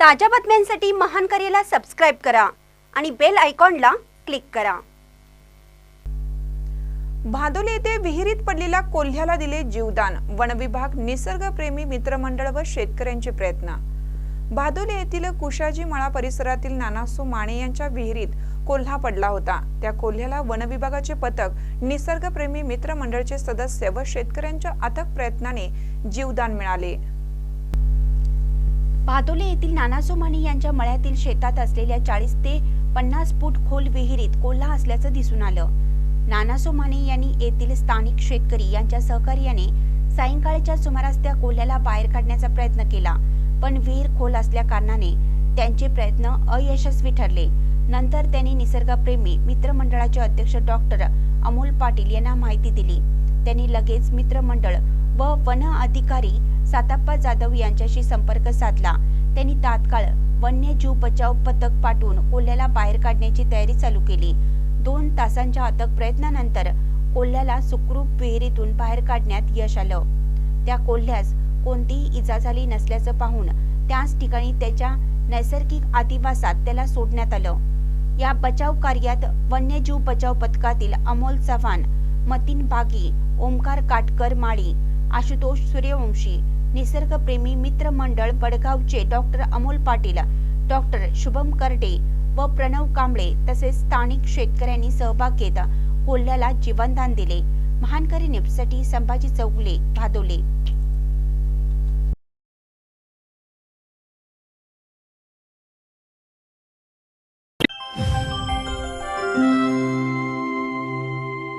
ताज्या बातम्यांसाठी महान करेला सबस्क्राईब करा आणि बेल आयकॉनला क्लिक करा. भादोली येथे विहिरीत पडलेल्या कोल्ह्याला दिले जीवदान. वनविभाग निसर्गप्रेमी मित्रमंडळ व शेतकऱ्यांचे प्रयत्न. भादोली येथील कुशाजी मळा परिसरातील नानासो माने यांच्या विहिरीत कोल्हा पडला होता. त्या कोल्ह्याला वनविभागाचे पथक निसर्गप्रेमी मित्रमंडळचे सदस्य व शेतकऱ्यांच्या अथक प्रयत्नाने जीवदान मिळाले. भादोले येथील नाना सोमानी यांच्या मळ्यातील शेतात असलेल्या चाळीस ते पन्नास फूट खोल विहिरीत कोल्हा असल्याचं दिसून आलं. नाना सोमानी यांनी येथील स्थानिक शेतकरी यांच्या सहकार्याने सायंकाळच्या सुमारास त्या कोल्ह्याला बाहेर काढण्याचा प्रयत्न केला पण विहीर खोल असल्या कारणाने त्यांचे प्रयत्न अयशस्वी ठरले. नंतर त्यांनी निसर्गप्रेमी मित्रमंडळाचे अध्यक्ष डॉक्टर अमोल पाटील यांना माहिती दिली. त्यांनी लगेच मित्रमंडळ व वन अधिकारी साताप्पा जाधव यांच्याशी संपर्क साधला. त्यांनी तात्काळ वन्यजीव बचाव पथक पाठवून कोल्ह्याला बाहेर काढण्याची तयारी चालू केली. दोन तासांच्या अथक प्रयत्नानंतर कोल्ह्याला सुखरूप विहिरीतून बाहेर काढण्यात यश आलं. त्या कोल्ह्यास कोणतीही इजा झाली नसल्याचं पाहून त्याच ठिकाणी त्याच्या नैसर्गिक आदिवासात त्याला सोडण्यात आलं. या बचाव कार्यात वन्यजीव बचाव पथकातील अमोल चव्हाण मतीन बागी ओमकार काटकर माळी आशुतोष सूर्यवंशी निसर्गप्रेमी मित्र मंडळ वडगावचे डॉक्टर अमोल पाटील डॉक्टर शुभम करडे व प्रणव कांबळे तसेच स्थानिक शेतकऱ्यांनी सहभाग घेत कोल्ह्याला जीवनदान दिले. महानकरी नेपसाठी संभाजी चौगुले भादोले.